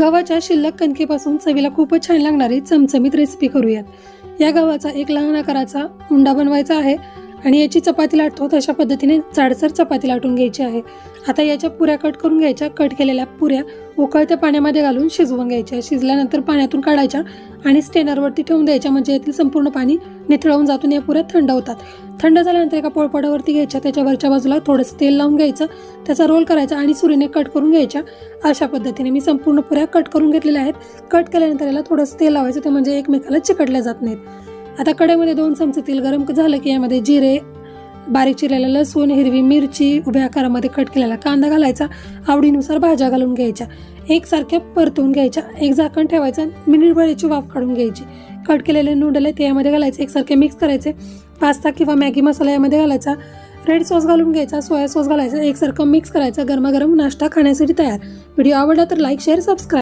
गव्हाच्या शिल्लक कणकेपासून चवीला खूपच छान लागणारी चमचमीत रेसिपी करूयात. या गव्हाचा एक लहान आकाराचा उंडा बनवायचा आहे. आणि याची चपाती लाटतो. तशा पद्धतीने जाडसर चपाती लाटून घ्यायची आहे. आता याच्या पुऱ्या कट करून घ्यायच्या. कट केलेल्या पुऱ्या उकळत्या पाण्यामध्ये घालून शिजवून घ्यायच्या. शिजल्यानंतर पाण्यातून काढायच्या आणि स्टेनरवरती ठेवून द्यायच्या. म्हणजे यातील संपूर्ण पाणी निथळवून जातून या पुऱ्या थंड होतात. थंड झाल्यानंतर एका पोळपाटावरती घ्यायच्या. त्याच्या वरच्या बाजूला थोडंसं तेल लावून घ्यायचं. त्याचा रोल करायचा आणि सुरीने कट करून घ्यायच्या. अशा पद्धतीने मी संपूर्ण पुऱ्या कट करून घेतलेल्या आहेत. कट केल्यानंतर याला थोडंसं तेल लावायचं. ते म्हणजे एकमेकाला चिकटल्या जात नाहीत. आता कडेमध्ये दोन चमचे तेल गरम झालं की यामध्ये जिरे बारीक चिरलेला लसूण हिरवी मिरची उभ्या आकारामध्ये कट केलेला कांदा घालायचा आवडीनुसार भाज्या घालून घ्यायच्या. एकसारख्या परतून घ्यायच्या. एक झाकण ठेवायचं मिनिटभर याची वाफ काढून घ्यायची. कट केलेले नूडल आहे ते यामध्ये घालायचे. एकसारखे मिक्स करायचे. पास्ता किंवा मॅगी मसाला यामध्ये घालायचा. रेड सॉस घालून घ्यायचा. सोया सॉस घालायचा. एकसारखं मिक्स करायचं. गरमागरम नाश्ता खाण्यासाठी तयार. व्हिडिओ आवडला तर लाईक शेअर सबस्क्राईब